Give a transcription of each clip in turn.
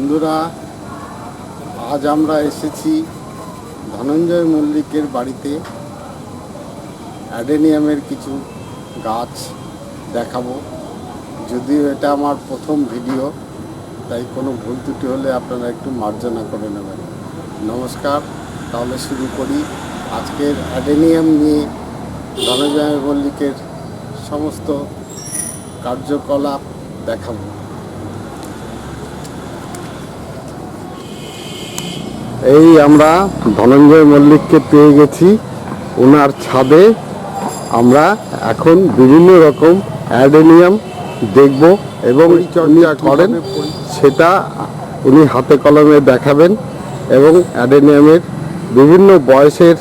বন্ধুরা, আজ আমরা এসেছি ধনঞ্জয় মল্লিকের বাড়িতে। অ্যাডেনিয়ামের কিছু গাছ দেখাবো। যদিও এটা আমার প্রথম ভিডিও, তাই কোনো ভুল ত্রুটি হলে আপনারা একটু মার্জনা করে নেবেন। নমস্কার, তাহলে শুরু করি। আজকের অ্যাডেনিয়াম নিয়ে ধনঞ্জয় মল্লিকের সমস্ত কার্যকলাপ দেখাবো। এই আমরা ধনঞ্জয় মল্লিককে পেয়ে গেছি। ওনার ছাদে আমরা এখন বিভিন্ন রকম অ্যাডেনিয়াম দেখব এবং উনি করেন সেটা উনি হাতে কলমে দেখাবেন এবং অ্যাডেনিয়ামের বিভিন্ন বয়সের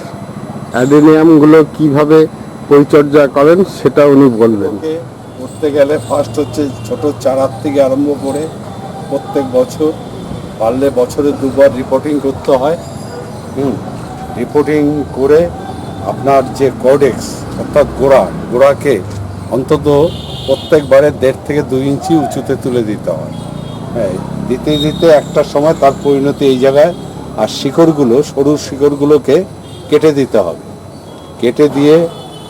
অ্যাডেনিয়ামগুলো কীভাবে পরিচর্যা করেন সেটা উনি বলবেন। করতে গেলে ফার্স্ট হচ্ছে ছোট চারার থেকে আরম্ভ করে প্রত্যেক বছর পারলে বছরে দুবার রিপোর্টিং করতে হয়। হুম রিপোর্টিং করে আপনার যে কডেক্স অর্থাৎ গোড়া, গোড়াকে অন্তত প্রত্যেকবারে দেড় থেকে দুই ইঞ্চি উঁচুতে তুলে দিতে হয়। হ্যাঁ দিতে দিতে একটা সময় তার পরিণতি এই জায়গায়, আর শিকড়গুলো, সরু শিকড়গুলোকে কেটে দিতে হবে। কেটে দিয়ে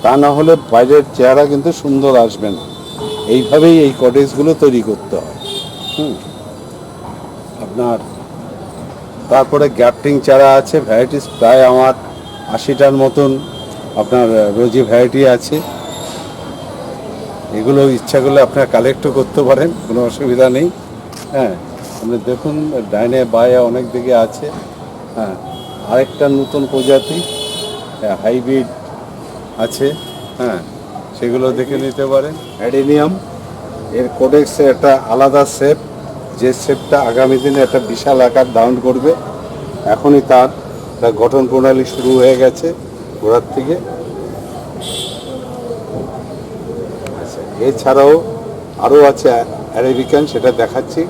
তা না হলে বাইরের চেহারা কিন্তু সুন্দর আসবে না। এইভাবেই এই কটেজগুলো তৈরি করতে হয়। হুম। আপনার। তারপরে গ্যাপটিং চারা আছে ভ্যারাইটিস প্রায় আমার আশিটার মতন আপনার রোজি ভ্যারাইটি আছে। এগুলো ইচ্ছা করলে আপনারা কালেক্টও করতে পারেন, কোনো অসুবিধা নেই। হ্যাঁ আপনি দেখুন, ডাইনে বায়ে অনেক দিকে আছে। হ্যাঁ আরেকটা নতুন প্রজাতি হাইব্রিড আছে। হ্যাঁ সেগুলো দেখে নিতে পারেন। অ্যাডেনিয়াম এর কোডেক্সে একটা আলাদা শেপ যে শেপটা আগামী দিনে একটা বিশাল আকার ধারণ করবে, এখনই তার তার গঠন প্রণালী শুরু হয়ে গেছে গোড়ার থেকে। আচ্ছা এছাড়াও আরও আছে অ্যারেবিকান সেটা দেখাচ্ছি।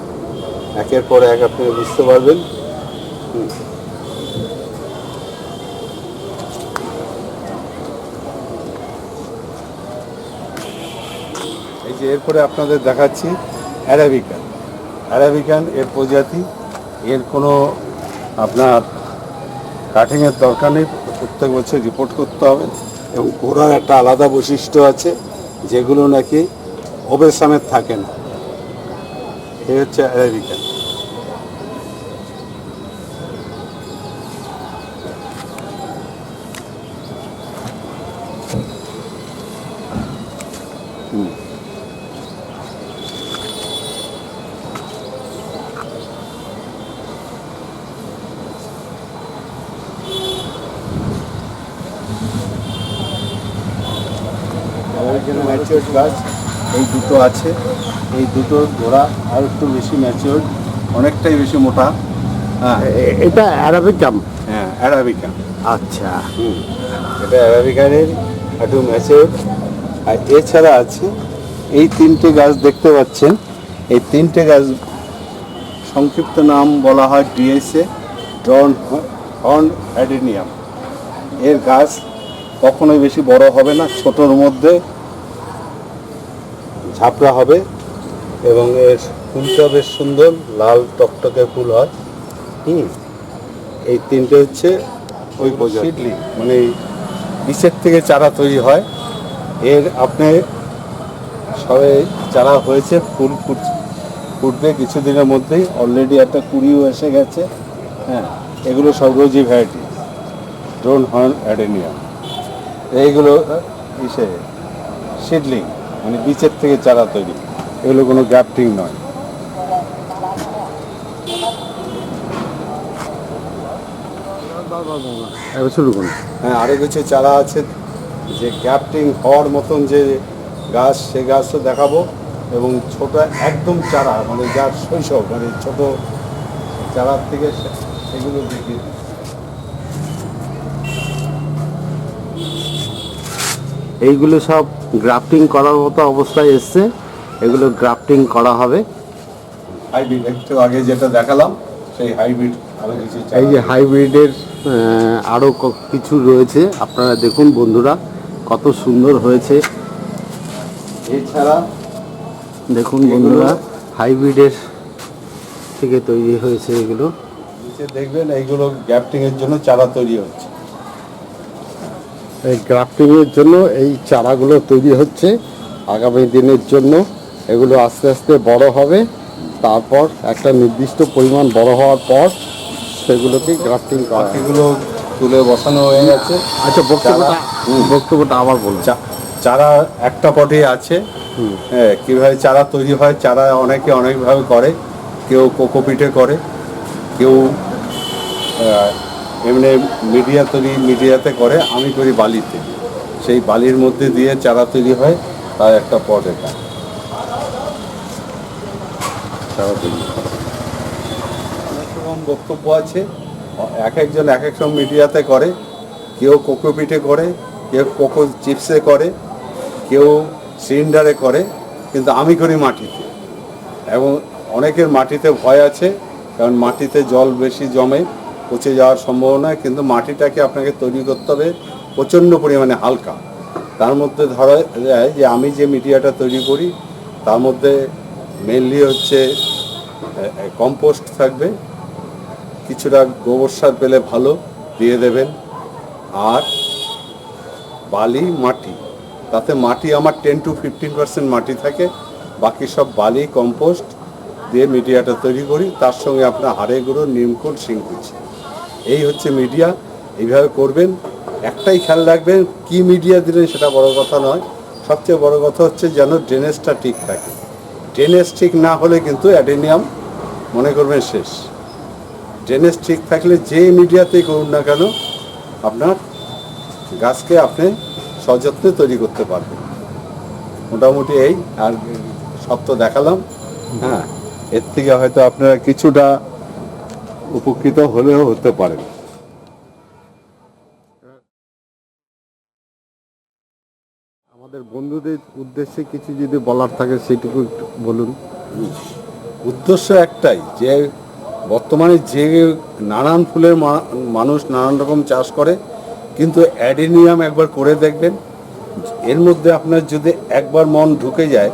একের পর এক আপনি বুঝতে পারবেন। এই যে এরপরে আপনাদের দেখাচ্ছি অ্যারাবিকান অ্যারাবিকান এর প্রজাতি, এর কোনো আপনার কাটিংয়ের দরকার নেই। প্রত্যেক বছর রিপোর্ট করতে হবে এবং গোড়ার একটা আলাদা বৈশিষ্ট্য আছে, যেগুলো নাকি ওবেসামের থাকে না। এই হচ্ছে অ্যারাবিকান ম্যাচিওর গাছ এই দুটো আছে এই দুটো গোড়া আর একটু বেশি ম্যাচিওর অনেকটাই বেশি মোটা হ্যাঁ। এটা অ্যারাবিকাম হ্যাঁ অ্যারাবিকা আচ্ছা। হুম এটা অ্যারাবিকানের একটু ম্যাচিওর আর এছাড়া আছে এই তিনটে গাছ দেখতে পাচ্ছেন এই তিনটে গাছ সংক্ষিপ্ত নাম বলা হয় ডিএসএ ড্রন হর্ন অ্যাডেনিয়াম এর গাছ কখনোই বেশি বড় হবে না ছোটোর মধ্যে ঝাপড়া হবে এবং এর ফুলটা বেশ সুন্দর লাল টকটকে ফুল হয়। হুম এই তিনটে হচ্ছে ওই সিডলি মানে নিচের থেকে চারা তৈরি হয়। এর আপনি সবে চারা হয়েছে ফুল ফুট ফুটবে কিছুদিনের মধ্যেই। অলরেডি একটা কুড়িও এসে গেছে। হ্যাঁ এগুলো সব rosy variety. Drone horn adenium এইগুলো ইসে সিডলিং। মানে বীচের থেকে চারা তৈরি। এগুলো কোনো গ্যাপটিং নয়। শুরু করুন। হ্যাঁ আরও কিছু চারা আছে যে গ্যাপটিং হওয়ার মতন যে গাছ সে গাছও দেখাবো। এবং ছোট একদম চারা মানে যার শৈশব মানে ছোট চারার থেকে সেগুলো দেখি এইগুলো সব গ্রাফটিং করার মতো অবস্থায় এসছে। এগুলো গ্রাফটিং করা হবে। হাইব্রিড একটু আগে যেটা দেখালাম সেই হাইব্রিড এই যে হাইব্রিডের আরও কিছু রয়েছে। আপনারা দেখুন বন্ধুরা কত সুন্দর হয়েছে। এছাড়া দেখুন বন্ধুরা হাইব্রিডের থেকে তৈরি হয়েছে এগুলো। নিচে দেখবেন এইগুলো গ্যাপটিং এর জন্য চারা তৈরি হচ্ছে। এই গ্রাফটিংয়ের জন্য এই চারাগুলো তৈরি হচ্ছে আগামী দিনের জন্য। এগুলো আস্তে আস্তে বড় হবে। তারপর একটা নির্দিষ্ট পরিমাণ বড় হওয়ার পর সেগুলোকে গ্রাফটিং করা। তুলে বসানো হয়ে গেছে। আচ্ছা বক্তব্যটা বক্তব্যটা আবার বলুন। চারা একটা পটে আছে। হ্যাঁ কীভাবে চারা তৈরি হয় চারা অনেকে অনেকভাবে করে। কেউ কোকোপিটে করে কেউ এমনি মিডিয়া তৈরি, মিডিয়াতে করে, আমি করি বালিতে। সেই বালির মধ্যে দিয়ে চারা তৈরি হয়, তার একটা পট এটা। চারা তৈরি রকম বক্তব্য আছে। এক একজন এক এক রকম মিডিয়াতে করে। কেউ কোকোপিটে করে, কেউ কোকো চিপসে করে, কেউ সিলিন্ডারে করে, কিন্তু আমি করি মাটিতে। এবং অনেকের মাটিতে ভয় আছে, কারণ মাটিতে জল বেশি জমে। পচে যাওয়ার সম্ভাবনা, কিন্তু মাটিটাকে আপনাকে তৈরি করতে হবে প্রচণ্ড পরিমাণে হালকা। তার মধ্যে ধরা যায় যে আমি যে মিডিয়াটা তৈরি করি, তার মধ্যে মেনলি হচ্ছে কম্পোস্ট থাকবে। কিছুটা গোবর সার পেলে ভালো, দিয়ে দেবেন। আর বালি, মাটি। তাতে মাটি আমার টেন টু ফিফটিন পার্সেন্ট মাটি থাকে। বাকি সব বালি কম্পোস্ট দিয়ে মিডিয়াটা তৈরি করি। তার সঙ্গে আপনার হাড়ে গুঁড়ো নিমকুল শিংকুচি এই হচ্ছে মিডিয়া এইভাবে করবেন। একটাই খেয়াল রাখবেন, কি মিডিয়া দিলেন সেটা বড় কথা নয়। সবচেয়ে বড় কথা হচ্ছে যেন ড্রেনেজটা ঠিক থাকে। ড্রেনেজ ঠিক না হলে কিন্তু অ্যাডেনিয়াম মনে করবেন শেষ। ড্রেনেজ ঠিক থাকলে যে মিডিয়াতেই করুন না কেন, আপনার গাছকে আপনি সযত্নে তৈরি করতে পারবেন। মোটামুটি এই, আর সব তো দেখালাম। হ্যাঁ এর থেকে হয়তো আপনারা কিছুটা উপকৃত হলেও হতে পারেন আমাদের বন্ধুদের উদ্দেশ্যে কিছু যদি বলার থাকে সেটুকু একটু বলুন। উদ্দেশ্য একটাই যে বর্তমানে যে নানান ফুলের মা- মানুষ নানান রকম চাষ করে কিন্তু অ্যাডেনিয়াম একবার করে দেখবেন এর মধ্যে আপনার যদি একবার মন ঢুকে যায়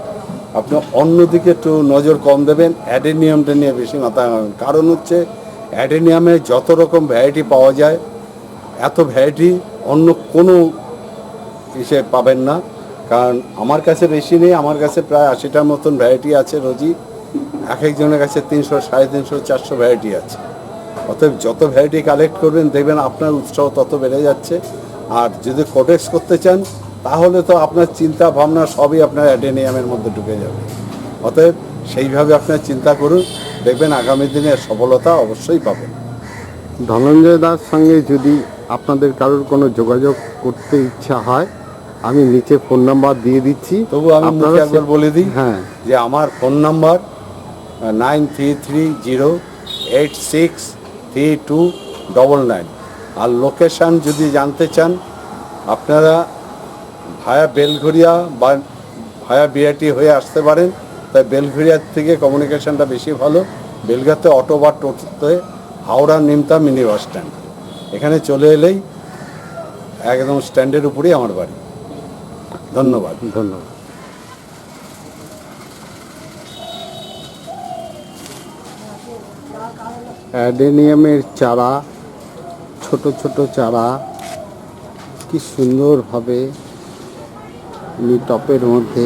আপনি অন্যদিকে একটু নজর কম দেবেন অ্যাডেনিয়ামটা নিয়ে বেশি মাথা কারণ হচ্ছে অ্যাডেনিয়ামে যত রকম ভ্যারাইটি পাওয়া যায়, এত ভ্যারাইটি অন্য কোনো ইসে পাবেন না। কারণ আমার কাছে বেশি নেই, আমার কাছে প্রায় আশিটার মতন ভ্যারাইটি আছে রোজই। এক একজনের কাছে তিনশো, সাড়ে তিনশো, চারশো ভ্যারাইটি আছে। অতএব যত ভ্যারাইটি কালেক্ট করবেন, দেখবেন আপনার উৎসাহ তত বেড়ে যাচ্ছে। আর যদি কোডেক্স করতে চান, তাহলে তো আপনার চিন্তা ভাবনা সবই আপনার অ্যাডেনিয়ামের মধ্যে ঢুকে যাবে। অতএব সেইভাবে আপনার চিন্তা করুন। দেখবেন আগামী দিনে সফলতা অবশ্যই পাবেন। ধনঞ্জয় দাস সঙ্গে যদি আপনাদের কারোর কোনো যোগাযোগ করতে ইচ্ছা হয় আমি নিচে ফোন নাম্বার দিয়ে দিচ্ছি। তবু আমি মুখে আপনারা একবার বলে দিই হ্যাঁ। যে আমার phone number nine three three zero eight six three two double nine. আর লোকেশান যদি জানতে চান আপনারা ভায়া বেলঘরিয়া বা ভায়া বিআরটি হয়ে আসতে পারেন। তাই বেলঘরিয়ার থেকে কমিউনিকেশনটা বেশি ভালো। বেলঘাতে অটো বা টোটোতে Howrah, Nimta mini bus stand এখানে চলে এলেই একদম স্ট্যান্ডের উপরেই আমার বাড়ি। ধন্যবাদ। ধন্যবাদ। অ্যাডেনিয়ামের চারা, ছোট ছোট চারা, কি সুন্দরভাবে টপের মধ্যে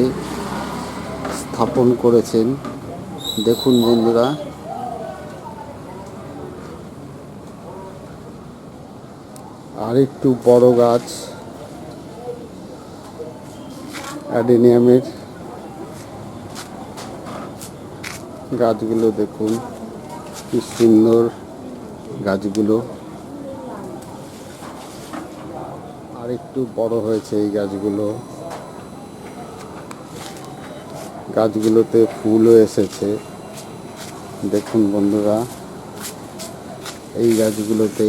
স্থাপন করেছেন। দেখুন বন্ধুরা। আরেকটু বড় গাছ। অ্যাডেনিয়ামের গাছগুলো দেখুন। কি সুন্দর গাছগুলো। আর একটু বড় হয়েছে এই গাছগুলো। গাছগুলোতে ফুলও এসেছে। দেখুন বন্ধুরা, এই গাছগুলোতে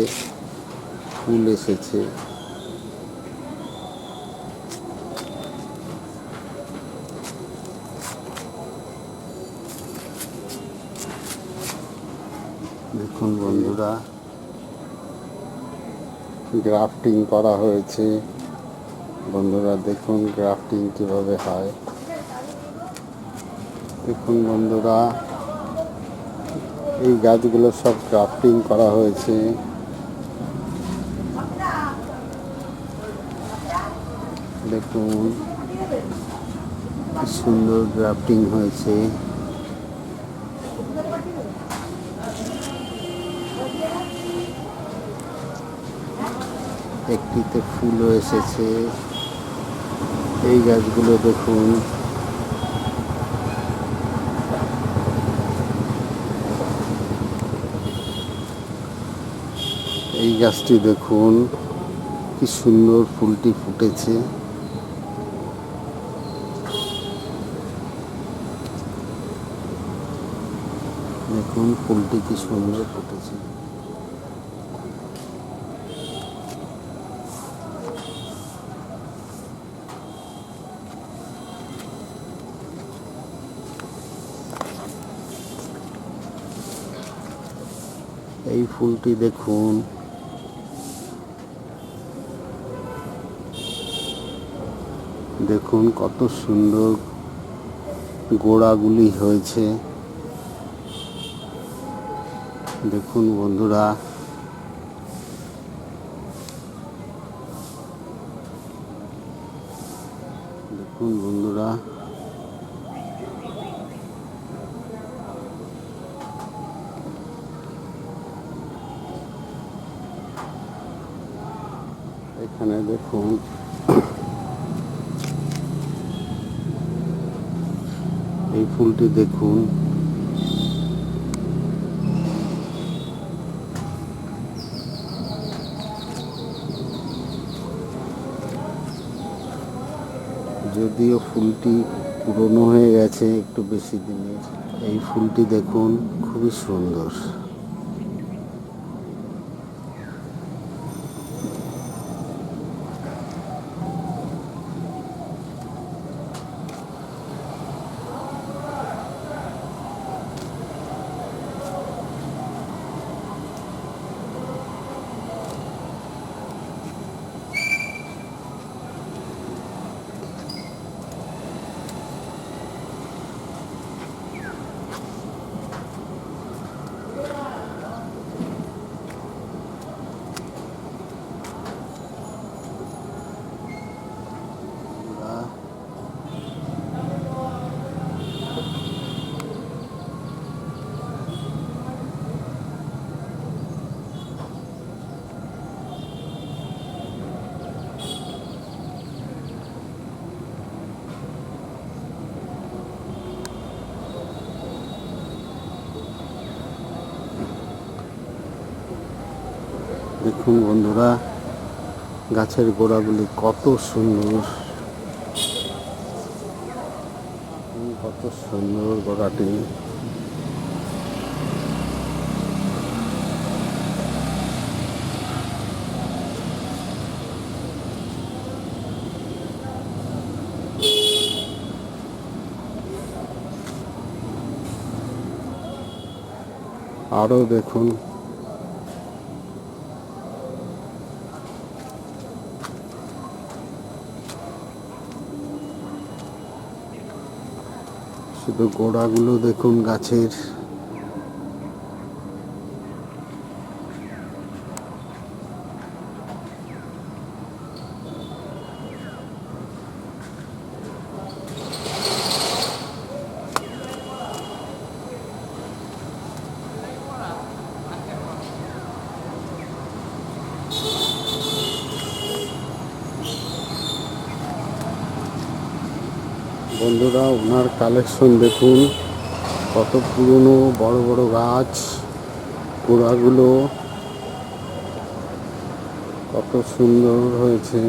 ফুল এসেছে। দেখুন বন্ধুরা, গ্রাফটিং করা হয়েছে। বন্ধুরা, দেখুন গ্রাফটিং কীভাবে হয়। দেখুন বন্ধুরা এই গাছগুলো সব ক্রাফটিং করা হয়েছে। দেখুন সুন্দর গ্রাফটিং হয়েছে। একটিতে ফুলও এসেছে। এই গাছগুলো দেখুন এই গাছটি দেখুন কি সুন্দর ফুলটি ফুটেছে। দেখুন ফুলটি কি সুন্দর ফুটেছে। এই ফুলটি দেখুন দেখুন কত সুন্দর গোড়াগুলি হয়েছে। দেখুন বন্ধুরা দেখুন বন্ধুরা এখানে দেখুন এই ফুলটি দেখুন। যদিও ফুলটি পুরনো হয়ে গেছে, একটু বেশি দিনের। এই ফুলটি দেখুন, খুবই সুন্দর। দেখুন বন্ধুরা গাছের গোড়াগুলি কত সুন্দর। কত সুন্দর গোড়াটি। আরও দেখুন গোড়াগুলো দেখুন গাছের। বন্ধুরা ওনার কালেকশন দেখুন। কত পুরনো বড় বড় গাছ গোড়াগুলো। কত সুন্দর হয়েছে।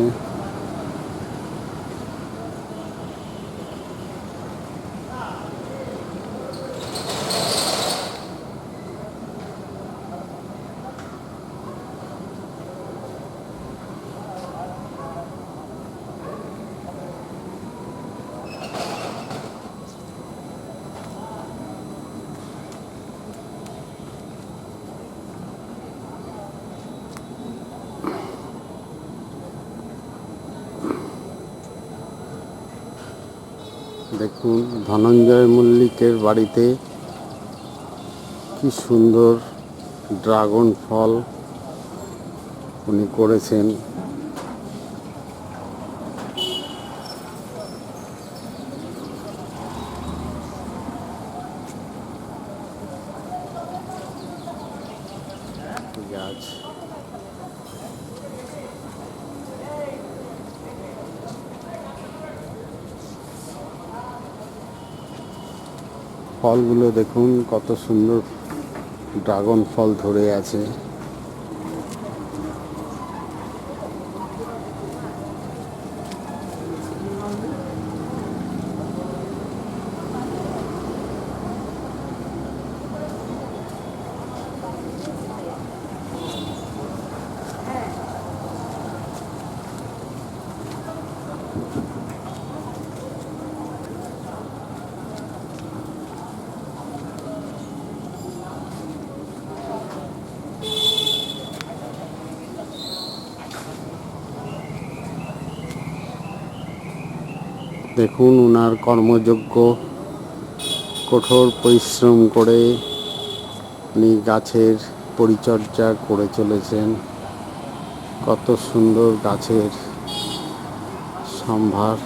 দেখুন ধনঞ্জয় মল্লিকের বাড়িতে কি সুন্দর ড্রাগন ফল উনি করেছেন গাছ ফলগুলো দেখুন কত সুন্দর ড্রাগন ফল ধরে আছে। দেখুন ওনার কর্মযোগ্য কঠোর পরিশ্রম করে উনি গাছের পরিচর্যা করে চলেছেন। কত সুন্দর গাছের সম্ভার।